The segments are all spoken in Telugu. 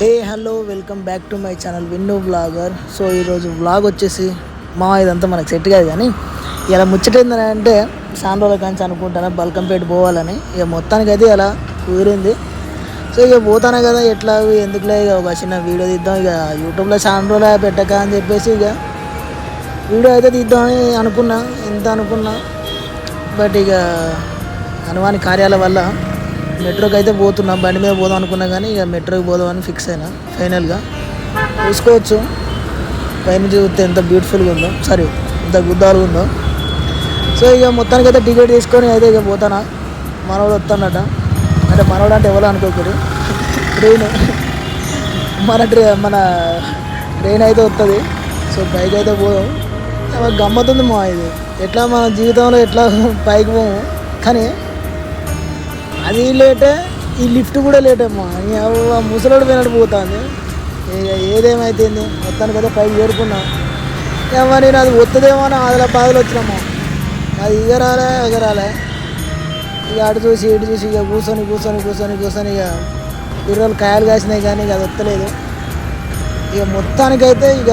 Hey hello welcome back to my channel Vinnu blogger so ఈరోజు వ్లాగ్ వచ్చేసి మా ఇదంతా మనకు సెట్ కాదు కానీ ఇలా ముచ్చటైందని అంటే సాండ్రోల రోజుల కాంచి అనుకుంటాను బల్కంపేట పోవాలని. ఇక మొత్తానికి అయితే ఇలా కుదిరింది. సో ఇక పోతానే కదా ఎట్లా ఎందుకులే ఇక ఒక చిన్న వీడియో తీద్దాం. ఇక యూట్యూబ్లో సాండ్రోల పెట్టక అని చెప్పేసి ఇక వీడియో అయితే తీద్దామని అనుకున్నా ఎంత అనుకున్నా. బట్ ఇక అనువాని కార్యాల వల్ల మెట్రోకి అయితే పోతున్నా. బండి మీద పోదాం అనుకున్నా కానీ ఇక మెట్రోకి పోదామని ఫిక్స్ అయినా ఫైనల్గా. చూసుకోవచ్చు. పైన చూస్తే ఎంత బ్యూటిఫుల్గా ఉందో. సారీ ఎంత గుద్దాలుగా ఉందో. సో ఇక మొత్తానికి అయితే టికెట్ తీసుకొని అయితే ఇక పోతానా? మనవాడు వస్తానట అంటే మనవాడు అంటే ఎవరో అనుకోకూడదు. ట్రైన్ మన ట్రే మన ట్రైన్ అయితే వస్తుంది సో బైక్ అయితే పోదాం. గమ్మత్ గమ్మతుంది మా ఇది. ఎట్లా మన జీవితంలో ఎట్లా పైకి పోము. కానీ అది లేటే ఈ లిఫ్ట్ కూడా లేట్ అమ్మా ముసలోడు పోయినట్టు పోతుంది. ఇక ఏదేమైతుంది? మొత్తానికి అయితే పైకి చేరుకున్నాం ఏమో నేను అది వస్తుందేమో అని ఆదల బాధలు వచ్చినాము. అది ఇగరాలే ఎగరాలే ఇక అటు చూసి ఇటు చూసి ఇక కూర్చొని కూర్చొని కూర్చొని కూర్చొని ఇక ఇరవై కాయలు కాసినాయి కానీ ఇక అది వస్తలేదు ఇక మొత్తానికైతే ఇక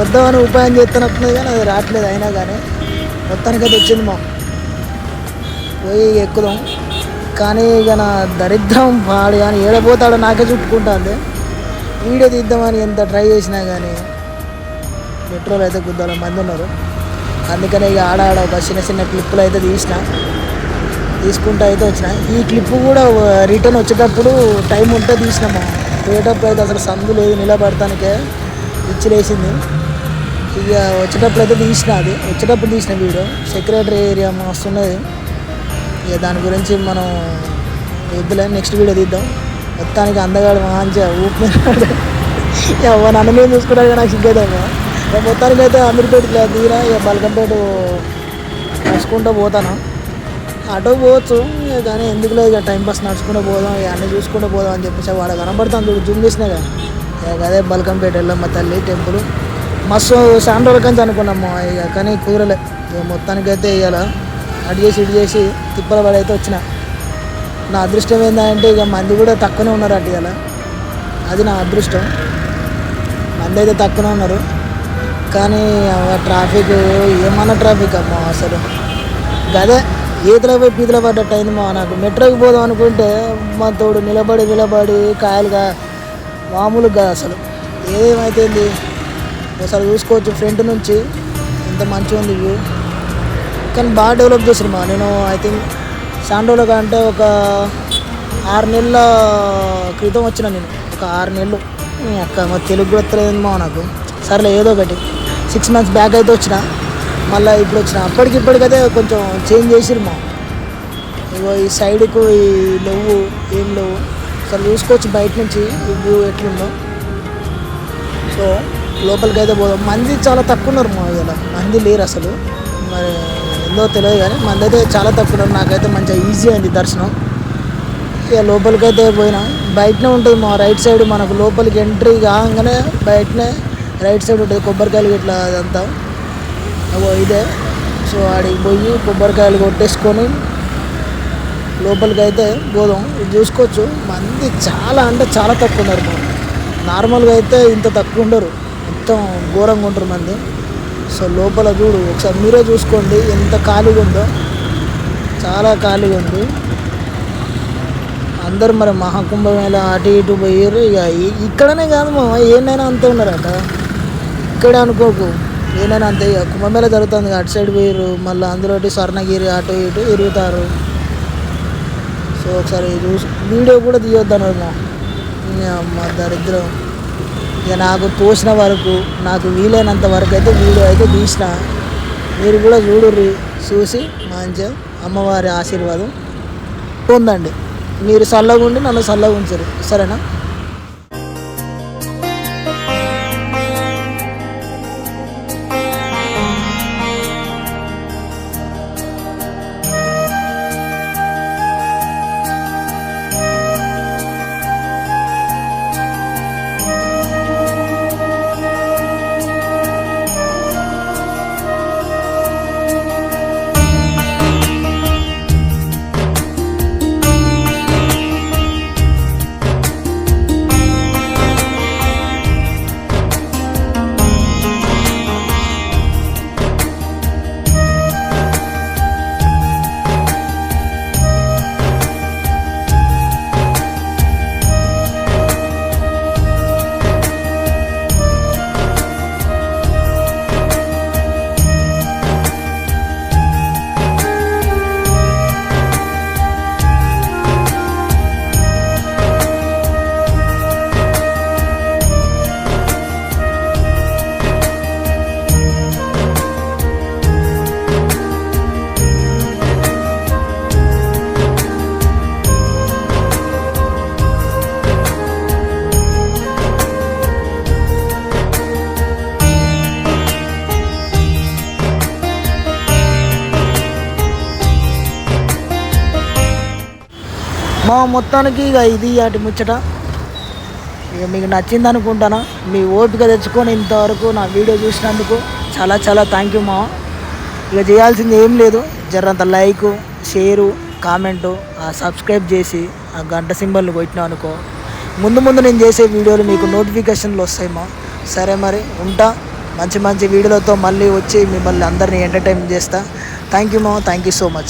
వద్దామని ఉపాయం చేస్తున్నట్టున్నది కానీ అది రావట్లేదు అయినా కానీ. మొత్తానికైతే వచ్చింది మా పోయి ఇక ఎక్కుదాం. కానీ ఇక నా దరిద్రం పాడు కానీ ఏడపోతాడో నాకే చుట్టుకుంటుంది వీడియో తీద్దామని ఎంత ట్రై చేసినా కానీ పెట్రోల్ అయితే గుద్దాల మంది ఉన్నారు. అందుకనే ఇక ఆడ ఆడ ఒక చిన్న చిన్న క్లిప్పులు అయితే తీసిన. తీసుకుంటూ అయితే వచ్చిన. ఈ క్లిప్ కూడా రిటర్న్ వచ్చేటప్పుడు టైం ఉంటే తీసినాము. పోయేటప్పుడు అయితే అసలు సందు లేదు నిలబడటానికే ఇచ్చిలేసింది ఇక వచ్చేటప్పుడు అయితే తీసిన అది. వచ్చేటప్పుడు తీసిన వీడియో. సెక్రటరీ ఏరియా మస్తున్నది ఇక దాని గురించి మనం వద్దులే నెక్స్ట్ వీడియో తీద్దాం. మొత్తానికి అందగాడు మంచిగా ఊపినాడు. ఇక నన్ను నేను చూసుకున్నాడు నాకు సిగ్గేదేమో. మొత్తానికి అయితే అమీర్పేట ఇట్లా దిగినా ఇక బల్కంపేట నడుచుకుంటూ పోతాను. ఆటో పోవచ్చు ఇక కానీ ఎందుకులే ఇక టైం పాస్ నడుచుకుంటూ పోదాం ఇక అన్నీ చూసుకుంటూ పోదాం అని చెప్పేసి వాడు కనబడతాను చూడు జూమ్ చేసినాగా ఇక. అదే బల్కంపేట వెళ్ళమ్మ తల్లి టెంపుల్. మస్తు చాలా కంచి అనుకున్నాము ఇక కానీ కుదరలే. ఇక మొత్తానికి అయితే ఇవాళ అటు చేసి ఇటు చేసి తిప్పల పడి అయితే వచ్చిన. నా అదృష్టం ఏంటంటే ఇక మంది కూడా తక్కువనే ఉన్నారు అటు ఇవాళ. అది నా అదృష్టం. మంది అయితే తక్కువనే ఉన్నారు. కానీ ట్రాఫిక్ ఏమన్నా ట్రాఫిక్ అమ్మా అసలు. గదే ఈతలో పోయి పీతలో పడ్డట్టు అయింది మా నాకు. మెట్రోకి పోదాం అనుకుంటే మా తోడు నిలబడి నిలబడి కాయలుగా మామూలుగా అసలు. ఏదేమైతుంది? ఒకసారి చూసుకోవచ్చు. ఫ్రంట్ నుంచి ఎంత మంచిగా ఉంది వ్యూ. కానీ బాగా డెవలప్ చేసిన మా. నేను ఐ థింక్ శాండోలో అంటే ఒక ఆరు నెలల క్రితం వచ్చిన నేను. ఒక ఆరు నెలలు. అక్క మా తెలుగు కూడా మా నాకు. సర్లే ఏదో ఒకటి. సిక్స్ మంత్స్ బ్యాక్ అయితే వచ్చిన. మళ్ళీ ఇప్పుడు వచ్చిన. అప్పటికి ఇప్పటికైతే కొంచెం చేంజ్ చేసిరు మా ఇగో ఈ సైడ్కు ఈ లేవు ఏం లేవు. అసలు చూసుకోవచ్చు బయట నుంచి ఈ వ్యూ ఎట్లుందో సో లోపలికి అయితే పోదాం. మంది చాలా తక్కువ ఉన్నారు మా ఇలా మంది లేరు అసలు. మరి ఎందో తెలియదు కానీ మందైతే చాలా తక్కువ నాకైతే మంచిగా ఈజీ అయింది దర్శనం. ఇక లోపలికి అయితే పోయినా. బయటనే ఉంటుంది మా రైట్ సైడ్ మనకు లోపలికి ఎంట్రీ కాగానే బయటనే రైట్ సైడ్ ఉంటుంది. కొబ్బరికాయలు ఇట్లా అదంతా. అగో ఇదే. సో ఆడికి పోయి కొబ్బరికాయలు కొట్టేసుకొని లోపలికి అయితే పోదాం. ఇది చూసుకోవచ్చు. మంది చాలా అంటే చాలా తక్కువ ఉన్నారు. నార్మల్గా అయితే ఇంత తక్కువ ఉండరు. మొత్తం ఘోరంగా ఉంటారు మంది. సో లోపల చూడు ఒకసారి మీరే చూసుకోండి ఎంత ఖాళీగా ఉందో. చాలా ఖాళీగా ఉంది. అందరు మరి మహాకుంభమేళ అటు ఇటు పోయారు. ఇక ఇక్కడనే కాదు మా ఏనైనా అంతే ఉన్నారట. ఇక్కడే అనుకోకు. ఏనైనా అంతే ఇక కుంభమేళ జరుగుతుంది అటు సైడ్ పోయారు. మళ్ళీ అందులో స్వర్ణగిరి అటు ఇటు తిరుగుతారు. సో ఒకసారి చూసి వీడియో కూడా తీయొద్దు అన్నారు మా దరిద్రం. ఇక నాకు తోసిన వరకు నాకు వీలైనంత వరకు అయితే వీడియో అయితే తీసిన. మీరు కూడా చూడుర్రి చూసి మంచిగా అమ్మవారి ఆశీర్వాదం పొందండి. మీరు చల్లగా ఉండి నన్ను చల్లగా ఉంచరు సరేనా? మా మొత్తానికి ఇక ఇది అటు ముచ్చట. ఇక మీకు నచ్చింది అనుకుంటానా మీ ఓపిక తెచ్చుకొని ఇంతవరకు నా వీడియో చూసినందుకు చాలా చాలా థ్యాంక్ యూ మా ఇక చేయాల్సింది ఏం లేదు. జర్రంత లైక్ షేరు కామెంటు సబ్స్క్రైబ్ చేసి ఆ గంట సింబల్ని కొట్టినా అనుకో. ముందు ముందు నేను చేసే వీడియోలు మీకు నోటిఫికేషన్లు వస్తాయి మా సరే మరి ఉంటా. మంచి మంచి వీడియోలతో మళ్ళీ వచ్చి మిమ్మల్ని అందరినీ ఎంటర్టైన్ చేస్తా. థ్యాంక్ యూ మా థ్యాంక్ యూ సో మచ్